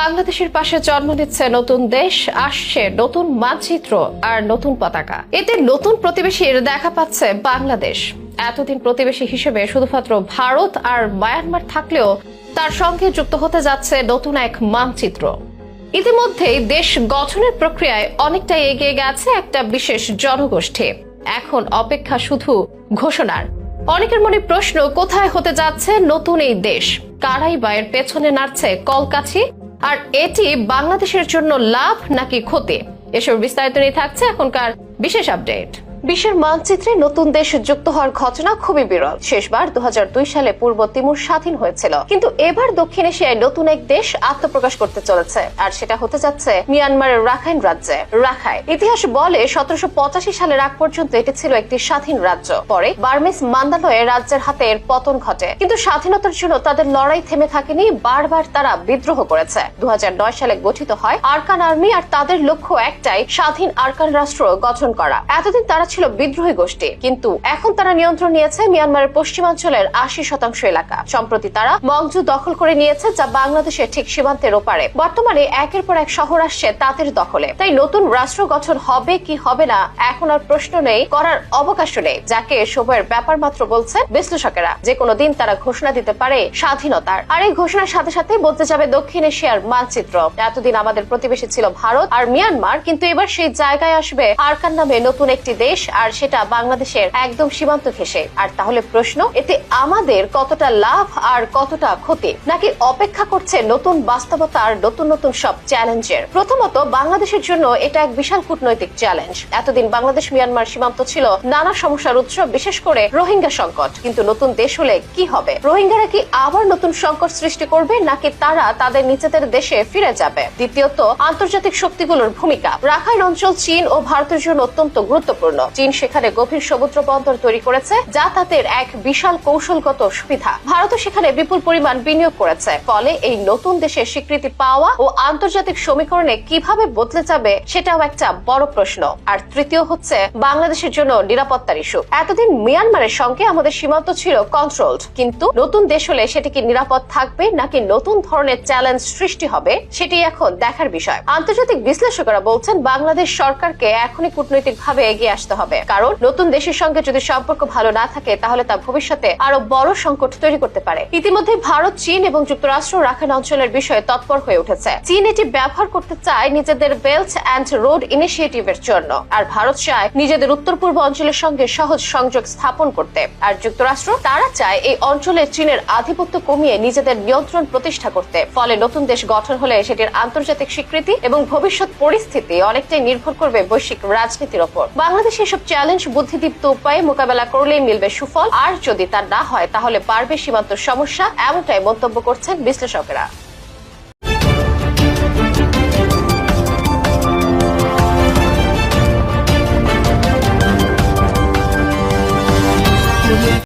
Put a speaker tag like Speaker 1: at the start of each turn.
Speaker 1: বাংলাদেশের পাশে জন্ম নিচ্ছে নতুন দেশ, আসছে নতুন মানচিত্র আর নতুন পতাকা। এতে নতুন প্রতিবেশীর দেখা পাচ্ছে বাংলাদেশ। এতদিন প্রতিবেশী হিসেবে শুধুমাত্র ভারত আর মায়ানমার থাকলেও তার সঙ্গে যুক্ত হতে যাচ্ছে নতুন এক মানচিত্র। ইতিমধ্যেই দেশ গঠনের প্রক্রিয়ায় অনেকটাই এগিয়ে গেছে একটা বিশেষ জনগোষ্ঠী। এখন অপেক্ষা শুধু ঘোষণার। অনেকের মনে প্রশ্ন, কোথায় হতে যাচ্ছে নতুন এই দেশ? কারাই বা এর পেছনে নাড়ছে কলকাছি আর এটি বাংলাদেশের জন্য লাভ নাকি ক্ষতি? এসব বিস্তারিত নিয়ে থাকছে এখনকার বিশেষ আপডেট। বিশ্বের মানচিত্রে নতুন দেশ যুক্ত হওয়ার ঘটনা খুবই বিরল। শেষবার দু হাজার দুই সালে পূর্ব তিমুর স্বাধীন হয়েছিল। কিন্তু এবার দক্ষিণ এশিয়ায় নতুন এক দেশ আত্মপ্রকাশ করতে চলেছে। আর সেটা হতে যাচ্ছে মিয়ানমারের রাখাইন রাজ্যে। রাখাই ইতিহাস বলে সতেরোশো সালের আগ পর্যন্ত এটি ছিল একটি স্বাধীন রাজ্য। পরে বার্মিস মান্দালয়ে রাজ্যের হাতে এর পতন ঘটে। কিন্তু স্বাধীনতার জন্য তাদের লড়াই থেমে থাকেনি, বারবার তারা বিদ্রোহ করেছে। দু হাজার নয় সালে গঠিত হয় আরকান আর্মি আর তাদের লক্ষ্য একটাই, স্বাধীন আরকান রাষ্ট্র গঠন করা। এতদিন তারা ছিল বিদ্রোহী গোষ্ঠী। কিন্তু এখন তারা নিয়ন্ত্রণ নিয়েছে মিয়ানমারের পশ্চিমাঞ্চলের আশি শতাংশ এলাকা। সম্প্রতি তারা মংজু দখল করে নিয়েছে, যা বাংলাদেশের ঠিক সীমান্তের ওপারে। বর্তমানে একের পর এক শহর আসছে তাদের দখলে। তাই নতুন রাষ্ট্র গঠন হবে কি হবে না, এখন আর প্রশ্ন নেই, করার অবকাশ নেই, যাকে সময়ের ব্যাপার মাত্র বলছে বিশ্লেষকেরা। যে কোনো দিন তারা ঘোষণা দিতে পারে স্বাধীনতার। আর এই ঘোষণার সাথে সাথে বলতে যাবে দক্ষিণ এশিয়ার মানচিত্র। এতদিন আমাদের প্রতিবেশী ছিল ভারত আর মিয়ানমার, কিন্তু এবার সেই জায়গায় আসবে আরকান নামে নতুন একটি দেশ আর সেটা বাংলাদেশের একদম সীমান্ত ঘেসে আর তাহলে প্রশ্ন, এতে আমাদের কতটা লাভ আর কতটা ক্ষতি? নাকি অপেক্ষা করছে নতুন বাস্তবতা আর নতুন নতুন সব চ্যালেঞ্জের? প্রথমত, বাংলাদেশের জন্য এটা এক বিশাল কূটনৈতিক চ্যালেঞ্জ। এতদিন বাংলাদেশ মিয়ানমার সীমান্ত ছিল নানা সমস্যার উৎস, বিশেষ করে রোহিঙ্গা সংকট। কিন্তু নতুন দেশ হলে কি হবে? রোহিঙ্গারা কি আবার নতুন সংকট সৃষ্টি করবে, নাকি তারা তাদের নিজেদের দেশে ফিরে যাবে? দ্বিতীয়ত, আন্তর্জাতিক শক্তিগুলোর ভূমিকা। রাখাইন অঞ্চল চীন ও ভারতের জন্য অত্যন্ত গুরুত্বপূর্ণ। চীন সেখানে গভীর সমুদ্র বন্দর তৈরি করেছে যাতায়াতের এক বিশাল কৌশলগত সুবিধা। ভারতও সেখানে বিপুল পরিমাণ বিনিয়োগ করেছে। ফলে এই নতুন দেশের স্বীকৃতি পাওয়া ও আন্তর্জাতিক সমীকরণে কীভাবে বদলে যাবে, সেটাও একটা বড় প্রশ্ন। আর তৃতীয় হচ্ছে, বাংলাদেশের জন্য নিরাপত্তার ইস্যু। এতদিন মিয়ানমারের সঙ্গে আমাদের সীমান্ত ছিল কন্ট্রোলড কিন্তু নতুন দেশ হলে সেটি কি নিরাপদ থাকবে, নাকি নতুন ধরনের চ্যালেঞ্জ সৃষ্টি হবে, সেটি এখন দেখার বিষয়। আন্তর্জাতিক বিশ্লেষকরা বলছেন, বাংলাদেশ সরকারকে এখনই কূটনৈতিকভাবে এগিয়ে আসতে হবে। কারণ নতুন দেশের সঙ্গে যদি সম্পর্ক ভালো না থাকে, তাহলে তা ভবিষ্যতে আরও বড় সংকট তৈরি করতে পারে। ইতিমধ্যে ভারত, চীন এবং যুক্তরাষ্ট্র রাখাইন অঞ্চলের বিষয়ে তৎপর হয়ে উঠেছে। চীন এটি ব্যবহার করতে চায় নিজেদের বেল্ট অ্যান্ড রোড ইনিশিয়েটিভের জন্য, আর ভারত চায় নিজেদের উত্তর পূর্ব অঞ্চলের সঙ্গে সহজ সংযোগ স্থাপন করতে। আর যুক্তরাষ্ট্র, তারা চায় এই অঞ্চলে চীনের আধিপত্য কমিয়ে নিজেদের নিয়ন্ত্রণ প্রতিষ্ঠা করতে। ফলে নতুন দেশ গঠন হলে সেটির আন্তর্জাতিক স্বীকৃতি এবং ভবিষ্যৎ পরিস্থিতি অনেকটাই নির্ভর করবে বৈশ্বিক রাজনীতির ওপর। বাংলাদেশ এসব চ্যালেঞ্জ বুদ্ধিদীপ্ত উপায়ে মোকাবেলা করলেই মিলবে সুফল। আর যদি তার না হয়, তাহলে বাড়বে সীমান্ত সমস্যা, এমনটাই মন্তব্য করছেন বিশ্লেষকেরা।